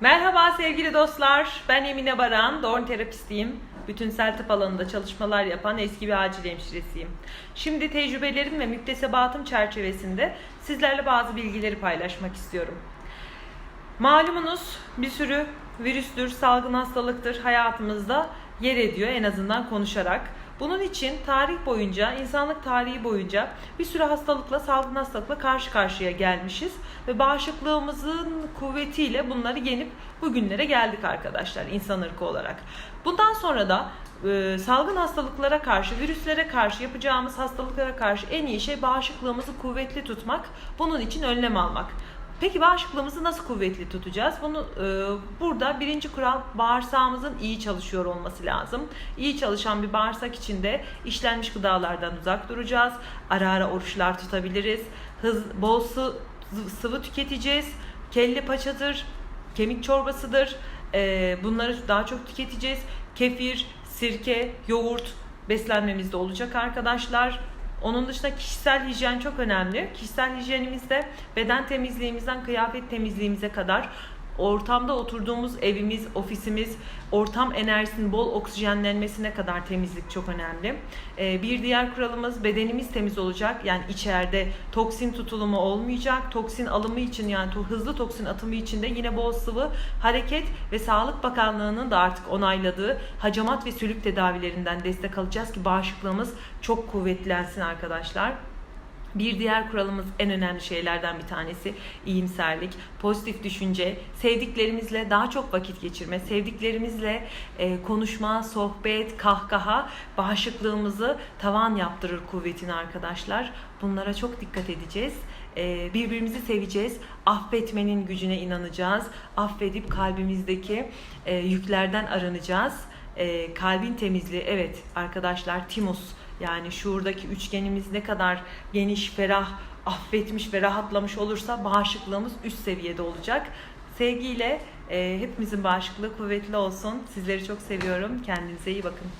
Merhaba sevgili dostlar. Ben Emine Baran, doğum terapistiyim. Bütünsel tıp alanında çalışmalar yapan eski bir acil hemşiresiyim. Şimdi tecrübelerim ve müktesebatım çerçevesinde sizlerle bazı bilgileri paylaşmak istiyorum. Malumunuz bir sürü virüstür, salgın hastalıktır hayatımızda yer ediyor en azından konuşarak. Bunun için tarih boyunca, insanlık tarihi boyunca bir sürü hastalıkla, salgın hastalıkla karşı karşıya gelmişiz. Ve bağışıklığımızın kuvvetiyle bunları yenip bugünlere geldik arkadaşlar insan ırkı olarak. Bundan sonra da e, salgın hastalıklara karşı, virüslere karşı yapacağımız hastalıklara karşı en iyi şey bağışıklığımızı kuvvetli tutmak. Bunun için önlem almak. Peki bağışıklığımızı nasıl kuvvetli tutacağız? Bunu e, burada birinci kural bağırsağımızın iyi çalışıyor olması lazım. İyi çalışan bir bağırsak için de işlenmiş gıdalardan uzak duracağız. Ara ara oruçlar tutabiliriz. Hız, bol sı, sıvı tüketeceğiz. Kelle paçadır, kemik çorbasıdır. E, bunları daha çok tüketeceğiz. Kefir, sirke, yoğurt beslenmemizde olacak arkadaşlar. Onun dışında kişisel hijyen çok önemli. Kişisel hijyenimizde beden temizliğimizden kıyafet temizliğimize kadar ortamda oturduğumuz evimiz, ofisimiz, ortam enerjisinin bol oksijenlenmesine kadar temizlik çok önemli. Ee, bir diğer kuralımız bedenimiz temiz olacak. Yani içeride toksin tutulumu olmayacak. Toksin alımı için yani hızlı toksin atımı için de yine bol sıvı hareket ve Sağlık Bakanlığı'nın da artık onayladığı hacamat ve sülük tedavilerinden destek alacağız ki bağışıklığımız çok kuvvetlensin arkadaşlar. Bir diğer kuralımız en önemli şeylerden bir tanesi iyimserlik, pozitif düşünce, sevdiklerimizle daha çok vakit geçirme, sevdiklerimizle e, konuşma, sohbet, kahkaha bağışıklığımızı tavan yaptırır kuvvetini arkadaşlar. Bunlara çok dikkat edeceğiz. E, birbirimizi seveceğiz, affetmenin gücüne inanacağız, affedip kalbimizdeki e, yüklerden arınacağız. E, kalbin temizliği evet arkadaşlar Timus yani şuurdaki üçgenimiz ne kadar geniş, ferah, affetmiş ve rahatlamış olursa bağışıklığımız üst seviyede olacak. Sevgiyle e, hepimizin bağışıklığı kuvvetli olsun. Sizleri çok seviyorum. Kendinize iyi bakın.